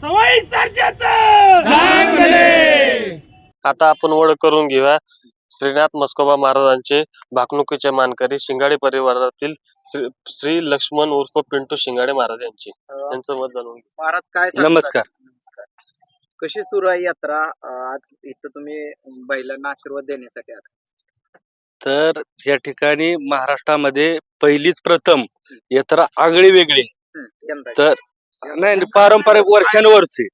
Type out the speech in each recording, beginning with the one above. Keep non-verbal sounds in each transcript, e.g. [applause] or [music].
सवय आता आपण ओळख करून घेऊया. श्रीनाथ मस्कोबा महाराजांचे भाकणुकीचे मानकरी शिंगाडे परिवारातील श्री श्री लक्ष्मण उर्फ पिंटू शिंगाडे महाराज यांची. त्यांचं मत जाणून घेऊ. महाराज काय सांगता? नमस्कार. नमस्कार. कशी सुरू आहे यात्रा? अं, आज इथं तुम्ही बैलांना आशीर्वाद देण्यासाठी आला तर या ठिकाणी महाराष्ट्रामध्ये पहिलीच प्रथम यात्रा आगळी वेगळी यंदा. तर नाही पारंपरिक वर्षानुवर्षी.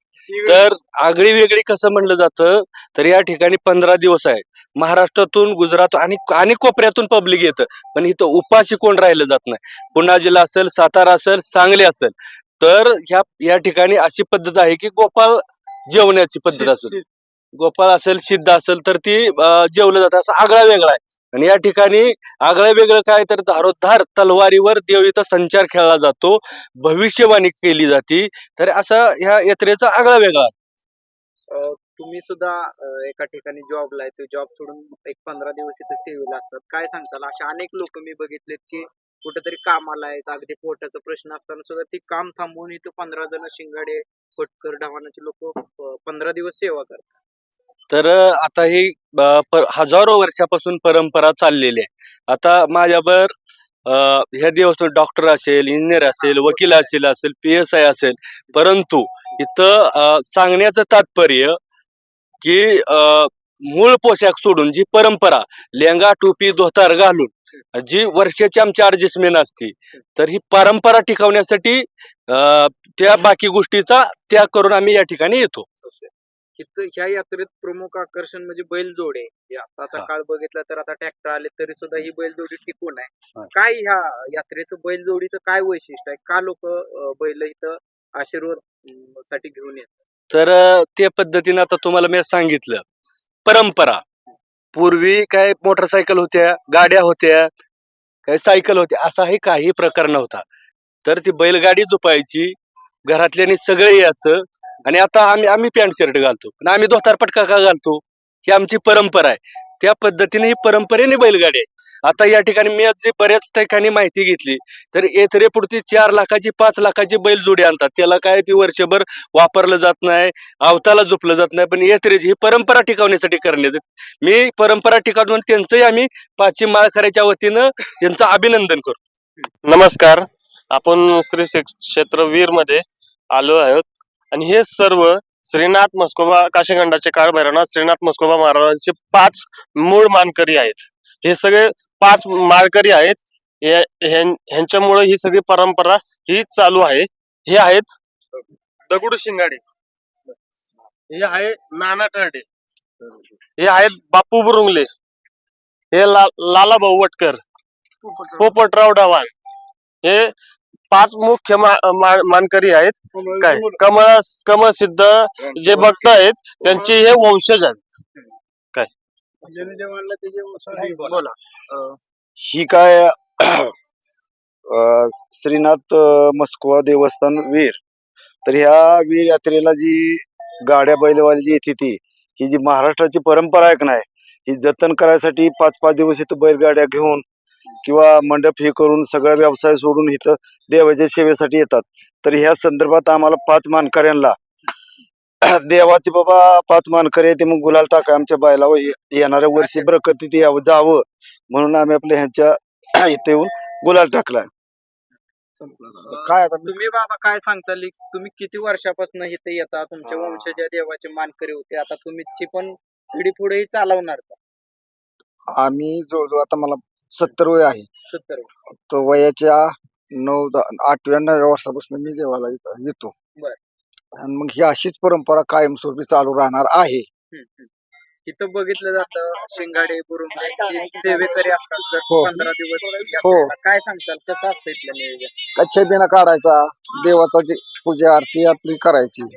तर आगळी वेगळी कसं म्हणलं जातं तर या ठिकाणी पंधरा दिवस आहे महाराष्ट्रातून गुजरात आणि आणि कोपऱ्यातून पब्लिक येतं. पण इथं उपाशी कोण राहिलं जात नाही. पुणे जिल्हा असेल सातारा असेल सांगली असेल. तर ह्या या ठिकाणी अशी पद्धत आहे की गोपाळ जेवण्याची पद्धत असेल. गोपाळ असेल सिद्ध असेल तर ती जेवलं जातं. असं आगळा वेगळा आहे. आणि या ठिकाणी आगळं वेगळं काय तर धारोधार तलवारीवर देव इथं संचार खेळला जातो भविष्यवाणी केली जाते. तर असा ह्या यात्रेचा आगळा वेगळा अं, तुम्ही सुद्धा एका ठिकाणी जॉबला आहे ते जॉब सोडून एक पंधरा दिवस इथे सेवेला असतात. काय सांगताल? असे अनेक लोक मी बघितलेत की कुठेतरी कामाला आहेत. अगदी पोटाचा प्रश्न असताना सुद्धा ती काम थांबवून इथं पंधरा जण शिंगाडे फटकर ढवानाचे लोक पंधरा दिवस सेवा करतात. तर आता ही प- हजारो वर्षापासून परंपरा चाललेली आहे. आता माझ्यावर अं, ह्या दिवस डॉक्टर असेल इंजिनियर असेल वकील असेल असेल पी एस आय असेल परंतु इथं अ सांगण्याचं तात्पर्य की मूळ पोशाख सोडून जी परंपरा लेंगा टोपी धोतार घालून जी वर्षाची आमची ऍडजस्टमेंट असते तर ही परंपरा टिकवण्यासाठी अ त्या बाकी गोष्टीचा त्याग करून आम्ही या ठिकाणी येतो. इथं ह्या यात्रेत प्रमुख आकर्षण म्हणजे बैलजोडे. हे आताचा हा. काळ बघितला तर आता ट्रॅक्टर आले तरी सुद्धा ही बैलजोडी टिकून आहे. हा. काय ह्या यात्रेचं बैलजोडीचं काय वैशिष्ट्य आहे? का लोक बैल इथं आशीर्वाद अं, साठी घेऊन येतात? तर अं, त्या पद्धतीने आता तुम्हाला मी सांगितलं. परंपरा. पूर्वी काय मोटरसायकल होत्या गाड्या होत्या काय सायकल होत्या असाही काही प्रकार नव्हता. तर ती बैलगाडी झुपायची घरातल्यानी सगळे यायचं आणि आता आम्ही आम्ही पॅन्ट शर्ट घालतो. पण आम्ही धोतार पटका का घालतो? ही आमची परंपरा आहे. त्या पद्धतीने ही परंपरेने बैलगाडी आहे. आता या ठिकाणी मी आज जी बऱ्याच ठिकाणी माहिती घेतली तर येथरे पुढची चार लाखाची पाच लाखाची बैल जोडी आणतात. त्याला काय ती वर्षभर वापरलं जात नाही अवताला झोपलं जात नाही पण येथरेची ही परंपरा टिकवण्यासाठी करण्यात मी परंपरा टिकवून त्यांचंही आम्ही पाचशे माळखऱ्याच्या वतीनं त्यांचं अभिनंदन करतो. नमस्कार. आपण श्री क्षेत्र वीरमध्ये आलो आहोत. आणि हे सर्व श्रीनाथ मस्कोबा काशीखंडाचे काळ श्रीनाथ मस्कोबा महाराजांचे पाच मूळ मानकरी आहेत. हे सगळे पाच माळकरी आहेत. ह्यांच्यामुळे ही सगळी परंपरा ही चालू आहे. हे आहेत दगडू शिंगाडे. हे आहे नाना टर्डे. हे आहेत बापू बुरुंगले. हे ला लाला भाऊ वटकर. पोपटराव डवाण हे पाच मुख्य मा- मा- मानकरी आहेत. काय? कमळ कमळ सिद्ध जे भक्त आहेत त्यांचे हे वंशज आहेत. बोला. ही काय अं, श्रीनाथ अं, मस्कोवा देवस्थान वीर. तर ह्या वीर यात्रेला जी गाड्या बैलवाली जी येते ती ही जी महाराष्ट्राची परंपरा आहे का नाही ही जतन करायसाठी पाच पाच दिवस इथं बैलगाड्या घेऊन किंवा मंडप हे करून सगळा व्यवसाय सोडून इथं देवाच्या सेवेसाठी येतात. तर ह्या संदर्भात आम्हाला पाच मानकऱ्यांना देवाचे बाबा पाच मानकरी ते मग गुलाल टाका आमच्या ये- येणाऱ्या वर्षी बरकतीत यावं जावं. म्हणून आम्ही आपल्या ह्यांच्या इथे येऊन गुलाल टाकलाय. काय आता? तुम्ही बाबा काय सांगताल? ही तुम्ही किती वर्षापासून इथे येता? तुमच्या. वंशजा देवाचे मानकरी होते आता तुमची पण पिढी पुढेही चालवणार का? आम्ही जवळजवळ आता मला सत्तर वय आहे सत्तर तर वयाच्या नऊ आठव्या नवव्या वर्षापासून मी देवाला इथं येतो बर. आणि मग ही अशीच परंपरा कायमस्वरूपी चालू राहणार आहे. इथं बघितलं जातं शिंगाडे सेवेकरी असतात हो. पंधरा दिवस हो. यात्रेला. काय सांगताल कसं असतं इथलं नियोजन कच्छा बिना काढायचा देवाचा जी पूजा आरती आपली करायची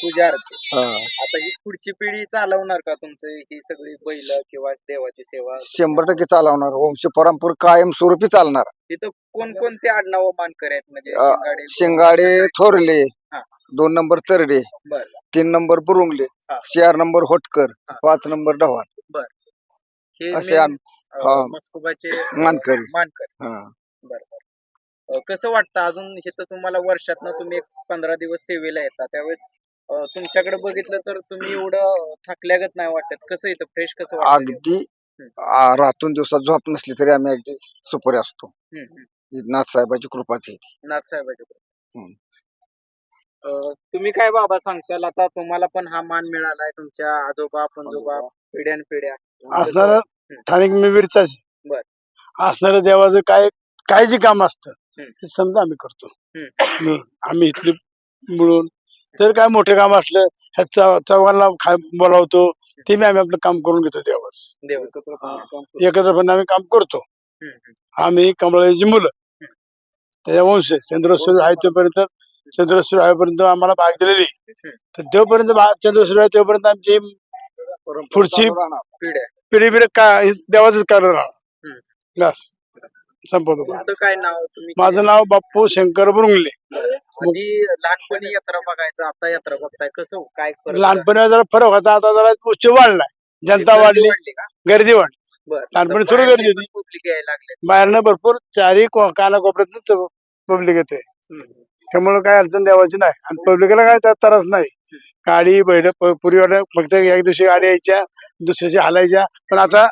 पूजा आरती हा. आता ही पुढची पिढी चालवणार का तुमचं ही सगळी बैल किंवा देवाची सेवा शंभर टक्के चालवणार वंश परंपरा कायमस्वरूपी चालणार तिथं कोणकोणते आडनाव मानकरी आहेत म्हणजे अ, शिंगाडे शिंगाडे थोरले हा. दोन नंबर तरडे बर तीन नंबर बुरुंगले हा. चार नंबर होटकर हा. पाच नंबर हे असे main, आम- अ, हा. मस्कोबाचे मानकरी. मानकरी हा. अ, कसं वाटतं अजून इथं तुम्हाला वर्षातनं तुम्ही एक पंधरा दिवस सेवेला येता त्यावेळेस तुमच्याकडे बघितलं तर तुम्ही एवढं थकल्यागत नाही वाटत कसं येतं फ्रेश कसं वाटतं अगदी आ, रातून दिवसात झोप नसली तरी आम्ही अगदी सुपरे असतो हम्म, हम्म. ही नाथसाहेबाची कृपाच आहे ती. नाथसाहेबाच्या हम्म. अं, तुम्ही काय बाबा सांगचाल आता तुम्हाला पण हा मान मिळालाय तुमच्या आजोबा पंजोबा पिढ्यान पिढ्या असणार ठाणिक मी वीरचाच बर. असणार देवाचं काय काय जे काम असतं हम्म. ते समजा आम्ही करतो हम्म. हम्म. आम्ही इथले मिळून तर काय मोठे काम असलं ह्या चौ- चौघांना खाय बोलावतो ते मी आम्ही आपलं काम करून घेतो देवाच. देव एकत्रपणे आम्ही काम करतो. आम्ही कमळाची मुलं. त्याच्या वंश चंद्रसूर्य आहे तोपर्यंत चंद्रसूर्य आहेपर्यंत आम्हाला भाग दिलेली. तर तोपर्यंत चंद्रसूर्य आहे तोपर्यंत आमची पुढची पिढी पिढी काय देवाच कारण राहणार. संपवतो. काय नाव? माझं नाव बाप्पू शंकर बुरुंगले. आधी लहानपणी यात्रा बघायचं आता यात्रा बघताय कसं हो? काय फरक लहानपणी जरा फरक होता आता जरा उच्च वाढलाय. जनता गर्दी वाढली वाढली का? गर्दी वाढली. बरं लहानपणी थोडी गर्दी होती. पब्लिक यायला लागले. बाहेरनं भरपूर चारही कानाकोपऱ्यात पब्लिक येते त्यामुळे काय अडचण देवाची नाही. आणि पब्लिकला काय त्यात त्रास नाही. गाडी बैल पुरीवर फक्त एक दिवशी गाडी यायच्या दुसऱ्या दिवशी हालायच्या. पण आता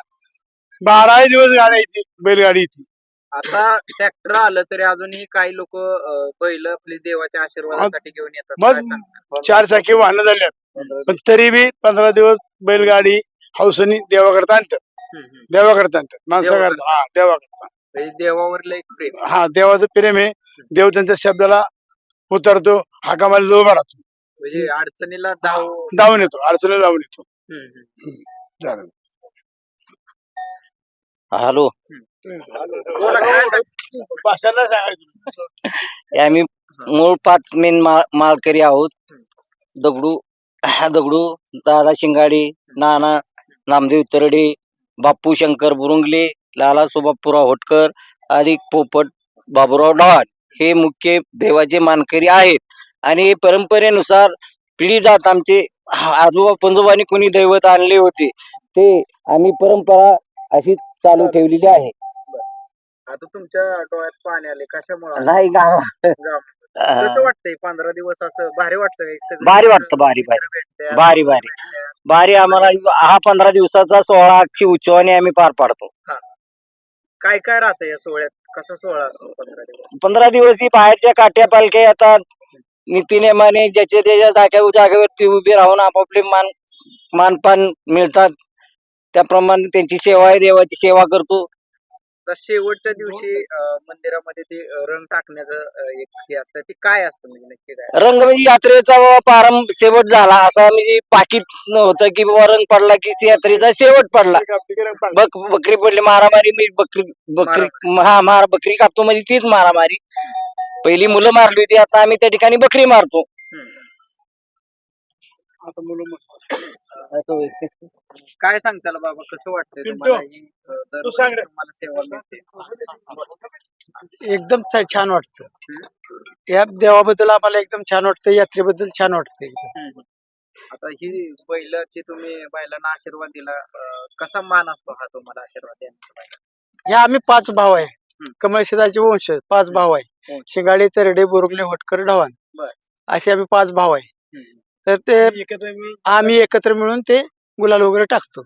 बाराही दिवस गाडी यायची बैलगाडी येते आता ट्रॅक्टर आलं तरी अजूनही काही लोक बैल आपली देवाच्या आशीर्वादासाठी घेऊन येतात. मग- काय सांगता? चार चाकी वाहनं झाल्यात. पण तरी बी पंधरा दिवस बैलगाडी हौसनी देवाकरता हम्म, हम्म. देवाकरता आणतात माणसाकरता हा देवाकरता. म्हणजे देवावरलं एक प्रेम. हा देवाचं प्रेम आहे. देव त्यांच्या शब्दाला उतरतो हाका मारला उभा राहतो म्हणजे अडचणीला धाव धावून येतो. अडचणीला धावून येतो. हम्म, हम्म. चालेल. हॅलो. आम्ही मूळ पाच मेन माळकरी आहोत. दगडू [clears throat] दगडू दादा शिंगाडे नाना नामदेव तरडे बाप्पू शंकर बुरुंगले लाला सुबापुरा होटकर अधिक पोपट बाबुराव डॉन हे मुख्य देवाचे मानकरी आहेत. आणि परंपरेनुसार पिढी जात आमचे आजोबा पंजोबाने कोणी दैवत आणले होते ते आम्ही परंपरा अशी चालू ठेवलेली आहे. आता तुमच्या डोळ्यात पाणी आले कशामुळे नाही गाव कसं वाटतंय? पंधरा दिवस असं भारी वाटतं सगळे भारी वाटतं, भारी, भारी, भारी. भेटतात. बारी आम्हाला हा पंधरा दिवसाचा सोहळा अख्खी उत्सवाने आम्ही पार पाडतो. काय काय राहतं या सोहळ्यात? कसा सोहळा असतो पंधरा दिवस? पंधरा दिवस ही बाहेरच्या काट्या पालख्या येतात नीतीनेमाने ज्याच्या त्याच्या जाग्या जागेवरती उभे राहून आपापले मान मानपान मिळतात. त्याप्रमाणे त्यांची सेवा आहे देवाची सेवा करतो. तर शेवटच्या दिवशी अं, मंदिरामध्ये ते अं, रंग टाकण्याचं अं, एक हे असतं ते काय असतं म्हणजे नक्की काय? रंग म्हणजे यात्रेचा बाबा प्रारंभ शेवट झाला. असा म्हणजे पाकिट होतं की बाबा रंग पडला की यात्रेचा शेवट पडला. बक बकरी पडली मारामारी मी बकरी बकरी हा मार बकरी कापतो म्हणजे तीच मारामारी. पहिली मुलं मारली होती आता आम्ही त्या ठिकाणी बकरी मारतो. आता मुलं काय सांगताल बाबा कसं वाटतंय पिंटू, तुम्हाला ही अं, तू दरवर्षी सांग रे. तुम्हाला सेवा मिळते एकदम छा- छान वाटतं या देवाबद्दल आम्हाला एकदम छान वाटतं यात्रेबद्दल छान वाटतं आता ही बैलाची तुम्ही बैलांना आशीर्वाद दिला अं, कसा मान असतो हा तुम्हाला आशीर्वाद देण्याचा बैलांना? ह्या आम्ही पाच भाव आहे हम्म. कमळशिदाचे वंश पाच भाव आहे हम्म. शिंगाडे तरडे बोरगले होटकर ढवाण बर. असे आम्ही पाच भाव आहे. तर ते आम्ही एकत्र मिळून ते गुलाल वगैरे टाकतो.